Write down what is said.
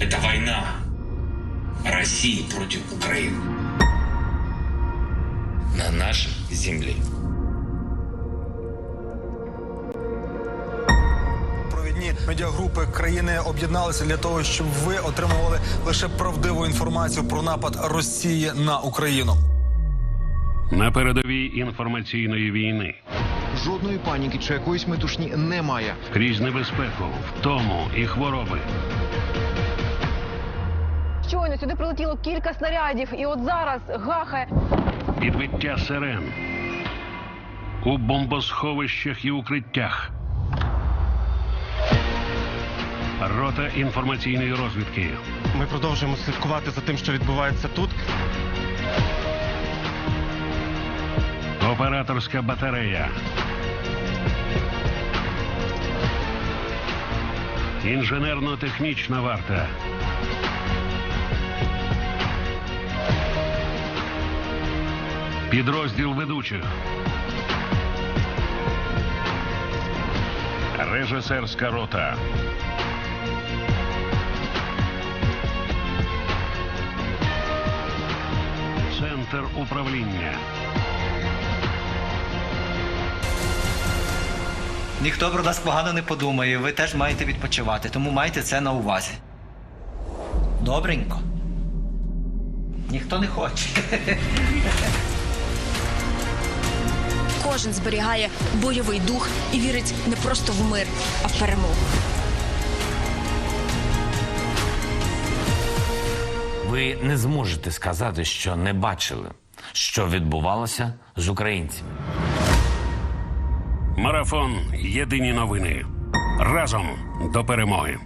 Это война России против Украины. На нашей земле. Провідні медіагрупи країни об'єдналися для того, щоб ви отримували лише правдиву інформацію про напад Росії на Україну. На передовій інформаційної війни Жодної паніки чи якоїсь метушні немає. крізь небезпеку, втому і хвороби. Щойно сюди прилетіло кілька снарядів, і от зараз гахає. Підбиття сирен у бомбосховищах і укриттях. Рота інформаційної розвідки. Ми продовжуємо слідкувати за тим, що відбувається тут. Операторська батарея. Інженерно-технічна варта. Підрозділ ведучих. Режисерська рота. Центр управління. Ніхто про нас погано не подумає, ви теж маєте відпочивати, тому майте це на увазі. Добренько. Ніхто не хоче. Кожен зберігає бойовий дух і вірить не просто в мир, а в перемогу. Ви не зможете сказати, що не бачили, що відбувалося з українцями. Марафон Єдині новини. Разом до перемоги.